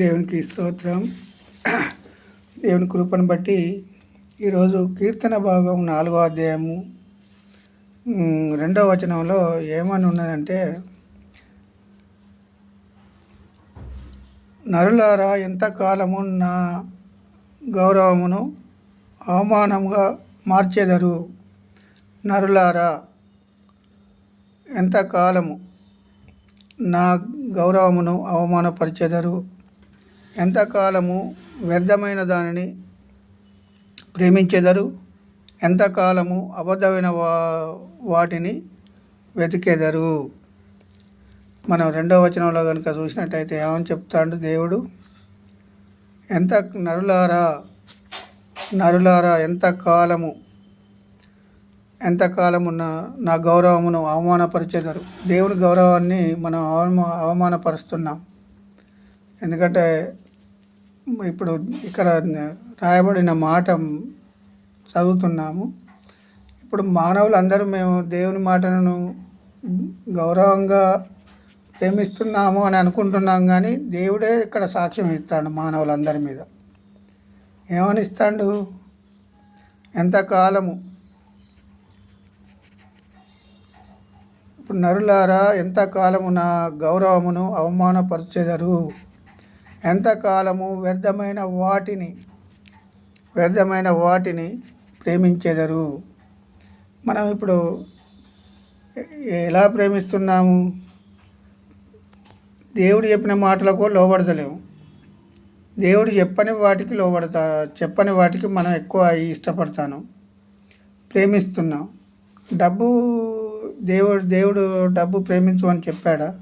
దేవునికి స్తోత్రం. దేవుని కృపను బట్టి ఈరోజు కీర్తన భాగం నాలుగో అధ్యాయము రెండవ వచనంలో ఏమని ఉన్నదంటే నరులారా ఎంతకాలము నా గౌరవమును అవమానముగా మార్చెదరు? నరులారా ఎంతకాలము నా గౌరవమును అవమానపరిచెదరు? ఎంతకాలము వ్యర్థమైన దానిని ప్రేమించెదరు? ఎంతకాలము అబద్ధమైన వా వాటిని వెతికెదరు? మనం రెండవ వచనంలో కనుక చూసినట్టయితే ఏమని చెప్తాడు దేవుడు? ఎంత నరులారా నరులారా ఎంతకాలము ఎంతకాలము నా నా గౌరవమును అవమానపరిచేదారు? దేవుని గౌరవాన్ని మనం అవమా అవమానపరుస్తున్నాం. ఎందుకంటే ఇప్పుడు ఇక్కడ రాయబడిన మాట చదువుతున్నాము. ఇప్పుడు మానవులందరూ మేము దేవుని మాటలను గౌరవంగా ప్రేమిస్తున్నాము అని అనుకుంటున్నాం కానీ దేవుడే ఇక్కడ సాక్ష్యం ఇస్తాడు మానవులందరి మీద. ఏమని ఇస్తాడు ఎంతకాలము? ఇప్పుడు నరులారా ఎంతకాలము నా గౌరవమును అవమానపరిచెదరు? ఎంతకాలము వ్యర్థమైన వాటిని వ్యర్థమైన వాటిని ప్రేమించెదరు? మనం ఇప్పుడు ఎలా ప్రేమిస్తున్నాము? దేవుడు చెప్పిన మాటలకు లోబడతలేము. దేవుడు చెప్పని వాటికి లోబడతా చెప్పని వాటికి మనం ఎక్కువ ఇష్టపడతాను. ప్రేమిస్తున్నాం. డబ్బు దేవుడు దేవుడు డబ్బు ప్రేమించమని చెప్పాడా?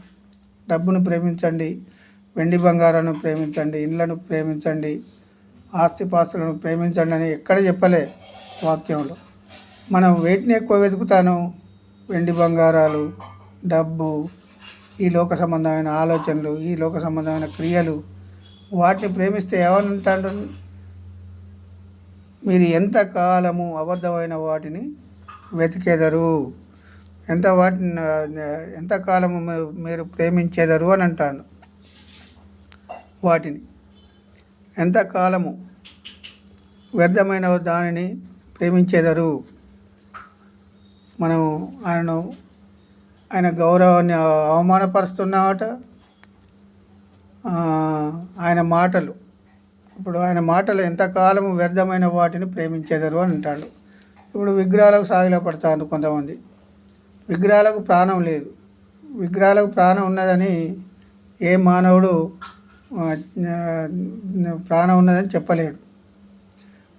డబ్బును ప్రేమించండి. వెండి బంగారాన్ని ప్రేమించండి ఇళ్ళను ప్రేమించండి ఆస్తిపాస్తులను ప్రేమించండి అని ఎక్కడ చెప్పలే వాక్యంలో. మనం వేటిని ఎక్కువ వెతుకుతాను? వెండి బంగారాలు డబ్బు ఈ లోక సంబంధమైన ఆలోచనలు ఈ లోక సంబంధమైన క్రియలు. వాటిని ప్రేమిస్తే ఏమనంటాడు? మీరు ఎంత కాలము అబద్ధమైన వాటిని వెతికేదరు? ఎంత వాటిని ఎంతకాలము మీరు- మీరు ప్రేమించేదరు అని అంటాను వాటిని. ఎంత కాలము వ్యర్థమైన దానిని ప్రేమించేదరు? మనం ఆయనను ఆయన గౌరవాన్ని అవమానపరుస్తున్నామట ఆయన మాటలు. ఇప్పుడు ఆయన మాటలు ఎంతకాలం వ్యర్థమైన వాటిని ప్రేమించేదరు అని అంటాడు. ఇప్పుడు విగ్రహాలకు సాగిల పడతారు కొంతమంది. విగ్రహాలకు ప్రాణం లేదు. విగ్రహాలకు ప్రాణం ఉన్నదని ఏ మానవుడు ప్రాణం ఉన్నదని చెప్పలేడు.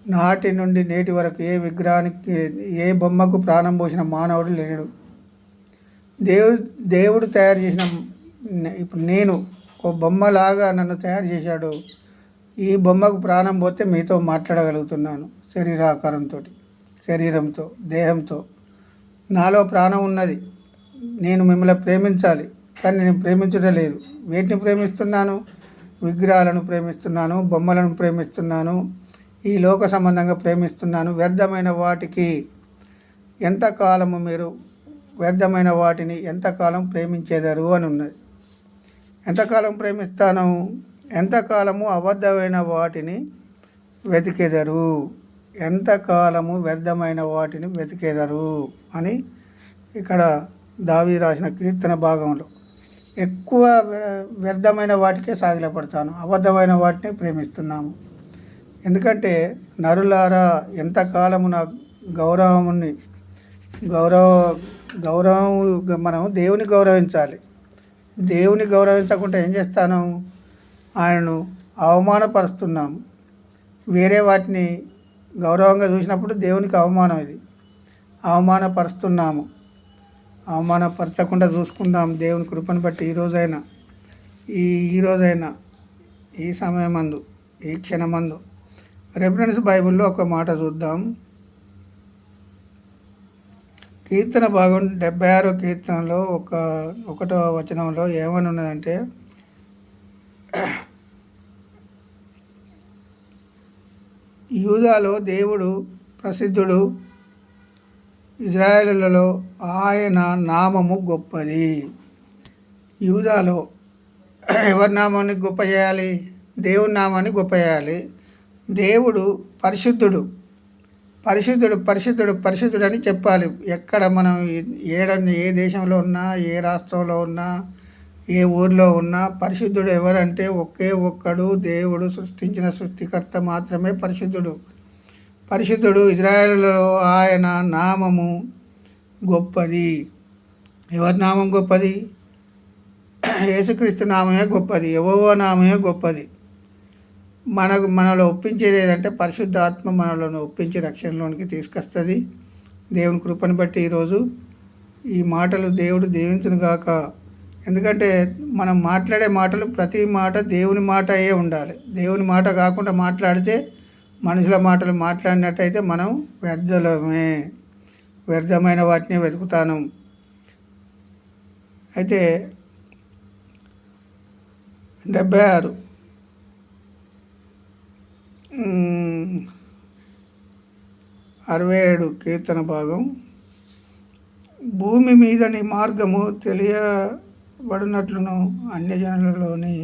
నాటి నుండి నేటి వరకు ఏ విగ్రహానికి ఏ బొమ్మకు ప్రాణం పోసిన మానవుడు లేడు. దేవుడు దేవుడు తయారు చేసిన ఇప్పుడు నేను ఒక బొమ్మలాగా నన్ను తయారు చేశాడు. ఈ బొమ్మకు ప్రాణం పోతే మీతో మాట్లాడగలుగుతున్నాను శరీరాకారంతో శరీరంతో దేహంతో. నాలో ప్రాణం ఉన్నది. నేను మిమ్మల్ని ప్రేమించాలి. కానీ నేను ప్రేమించడం లేదు. వేటిని ప్రేమిస్తున్నాను? విగ్రహాలను ప్రేమిస్తున్నాను బొమ్మలను ప్రేమిస్తున్నాను ఈ లోక సంబంధంగా ప్రేమిస్తున్నాను. వ్యర్థమైన వాటికి ఎంతకాలము మీరు? వ్యర్థమైన వాటిని ఎంతకాలం ప్రేమించేదారు అని ఉన్నది. ఎంతకాలం ప్రేమిస్తాను? ఎంతకాలము అబద్ధమైన వాటిని వెతికెదరు? ఎంతకాలము వ్యర్థమైన వాటిని వెతికెదరు? అని ఇక్కడ దావి రాసిన కీర్తన భాగంలో ఎక్కువ వ్యర్థమైన వాటికే సాగిలపడతాను అబద్ధమైన వాటిని ప్రేమిస్తున్నాము. ఎందుకంటే నరులారా ఎంతకాలము నా గౌరవముని గౌరవ గౌరవం మనం దేవుని గౌరవించాలి. దేవుని గౌరవించకుండా ఏం చేస్తాను? ఆయనను అవమానపరుస్తున్నాము. వేరే వాటిని గౌరవంగా చూసినప్పుడు దేవునికి అవమానం ఇది. అవమానపరుస్తున్నాము. అవమానపరచకుండా చూసుకుందాం. దేవుని కృపను బట్టి ఈ ఈ ఈ ఈ సమయమందు ఈ క్షణమందు. రెఫరెన్స్ బైబిల్లో ఒక మాట చూద్దాం. కీర్తన భాగం డెబ్బై ఆరో కీర్తనలో ఒక ఒకటో వచనంలో ఏమని ఉన్నదంటే యూదాలో దేవుడు ప్రసిద్ధుడు ఇజ్రాయేలులలో ఆయన నామము గొప్పది. యూదాలో ఎవరి నామాన్ని గొప్ప చేయాలి? దేవుని నామాన్ని గొప్ప చేయాలి. దేవుడు పరిశుద్ధుడు. పరిశుద్ధుడు పరిశుద్ధుడు పరిశుద్ధుడు అని చెప్పాలి. ఎక్కడ మనం ఏడ ఏ దేశంలో ఉన్నా ఏ రాష్ట్రంలో ఉన్నా ఏ ఊర్లో ఉన్నా పరిశుద్ధుడు ఎవరంటే ఒకే ఒక్కడు దేవుడు సృష్టించిన సృష్టికర్త మాత్రమే పరిశుద్ధుడు. పరిశుద్ధుడు ఇజ్రాయేల్లో ఆయన నామము గొప్పది. ఎవరి నామం గొప్పది? యేసుక్రీస్తు నామమే గొప్పది. ఎవో నామమే గొప్పది. మనకు మనలో ఒప్పించేది ఏదంటే పరిశుద్ధాత్మ మనలో ఒప్పించి రక్షణలోనికి తీసుకొస్తుంది. దేవుని కృపను బట్టి ఈరోజు ఈ మాటలు దేవుడు దీవించును గాక. ఎందుకంటే మనం మాట్లాడే మాటలు ప్రతి మాట దేవుని మాట అయ్యే ఉండాలి. దేవుని మాట కాకుండా మాట్లాడితే మనుషుల మాటలు మాట్లాడినట్టయితే మనం వ్యర్థులమే. వ్యర్థమైన వాటిని వెతుకుతాను. అయితే డెబ్బై ఆరు అరవై ఏడు కీర్తన భాగం. భూమి మీద నీ మార్గము తెలియబడినట్లును అన్యజనులలోని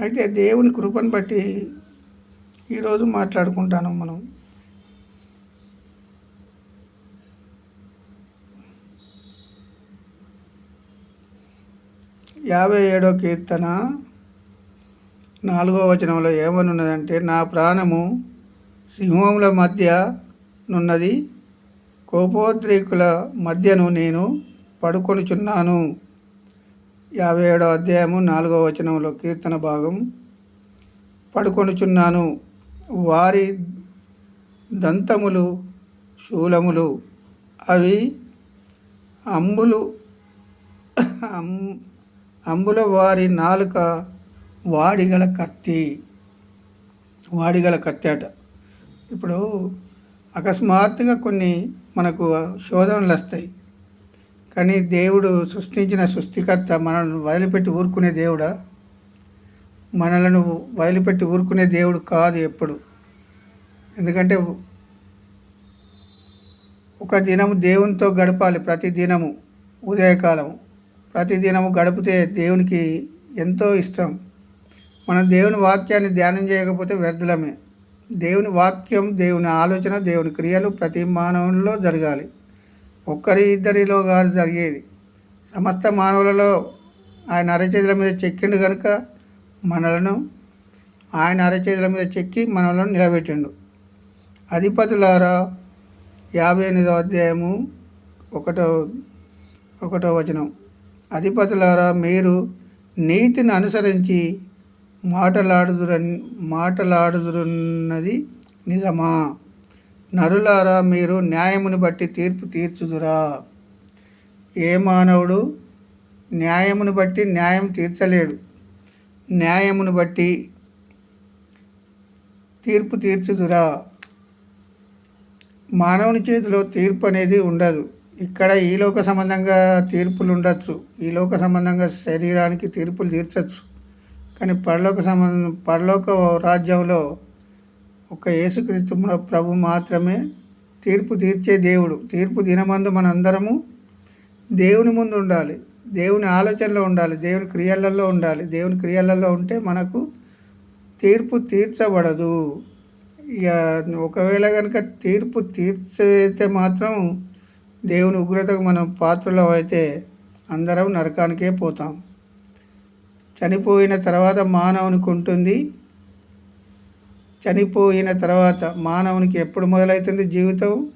అయితే దేవుని కృపను బట్టి ఈరోజు మాట్లాడుకుంటాను మనం. యాభై ఏడో కీర్తన నాలుగో వచనంలో ఏమనున్నదంటే నా ప్రాణము సింహముల మధ్య నున్నది కోపోద్రేకుల మధ్యను నేను పడుకొనుచున్నాను. యాభై ఏడో అధ్యాయము నాలుగో వచనంలో కీర్తన భాగం. పడుకొనుచున్నాను వారి దంతములు శూలములు అవి అంబులు అంబుల వారి నాలుక వాడిగల కత్తి. వాడిగల కత్తి అట. ఇప్పుడు అకస్మాత్తుగా కొన్ని మనకు శోధనలు వస్తాయి. కానీ దేవుడు సృష్టించిన సృష్టికర్త మనల్ని వదిలిపెట్టి ఊరుకునే దేవుడా? మనలను వదిలిపెట్టి ఊరుకునే దేవుడు కాదు ఎప్పుడు. ఎందుకంటే ఒక దినము దేవునితో గడపాలి ప్రతి దినము ఉదయకాలము. ప్రతిదినము గడిపితే దేవునికి ఎంతో ఇష్టం. మనం దేవుని వాక్యాన్ని ధ్యానం చేయకపోతే వ్యర్థులమే. దేవుని వాక్యం దేవుని ఆలోచన దేవుని క్రియలు ప్రతి మానవుల్లో జరగాలి. ఒక్కరి ఇద్దరిలో కాదు జరిగేది. సమస్త మానవులలో ఆయన అరచేతుల మీద చెక్కిండు కనుక మనలను ఆయన అరచేతుల మీద చెక్కి మనలను నిలబెట్టిండు. అధిపతులారా యాభై ఎనిమిదో అధ్యాయము ఒకటో ఒకటో వచనం. అధిపతులారా మీరు నీతిని అనుసరించి మాటలాడుదురన్ మాటలాడుదురున్నది నిజమా? నరులారా మీరు న్యాయముని బట్టి తీర్పు తీర్చుదురా. ఏ మానవుడు న్యాయమును బట్టి న్యాయం తీర్చలేడు. న్యాయమును బట్టి తీర్పు తీర్చుదురా. మానవుని చేతిలో తీర్పు అనేది ఉండదు. ఇక్కడ ఈ లోక సంబంధంగా తీర్పులు ఉండొచ్చు. ఈ లోక సంబంధంగా శరీరానికి తీర్పులు తీర్చచ్చు. కానీ పరలోక సంబంధం పరలోక రాజ్యంలో ఒక యేసుక్రీస్తు ప్రభు మాత్రమే తీర్పు తీర్చే దేవుడు. తీర్పు దినమందు మనందరము దేవుని ముందు ఉండాలి. దేవుని ఆలోచనలో ఉండాలి. దేవుని క్రియలలో ఉండాలి. దేవుని క్రియలలో ఉంటే మనకు తీర్పు తీర్చబడదు. ఇక ఒకవేళ కనుక తీర్పు తీర్చైతే మాత్రం దేవుని ఉగ్రతకు మనం పాత్రలో అయితే అందరం నరకానికే పోతాం. చనిపోయిన తర్వాత మానవునికి ఉంటుంది. చనిపోయిన తర్వాత మానవునికి ఎప్పుడు మొదలవుతుంది జీవితం?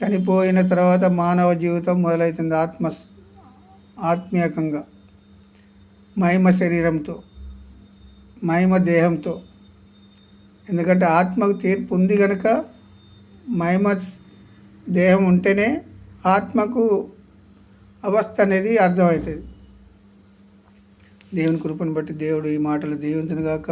చనిపోయిన తర్వాత మానవ జీవితం మొదలవుతుంది ఆత్మ ఆత్మీయకంగా మహిమ శరీరంతో మహిమ దేహంతో. ఎందుకంటే ఆత్మకు తీర్పు ఉంది కనుక మహిమ దేహం ఉంటేనే ఆత్మకు అవస్థ అనేది అర్థమవుతుంది. దేవుని కృపను బట్టి దేవుడు ఈ మాటలు దీవించను కాక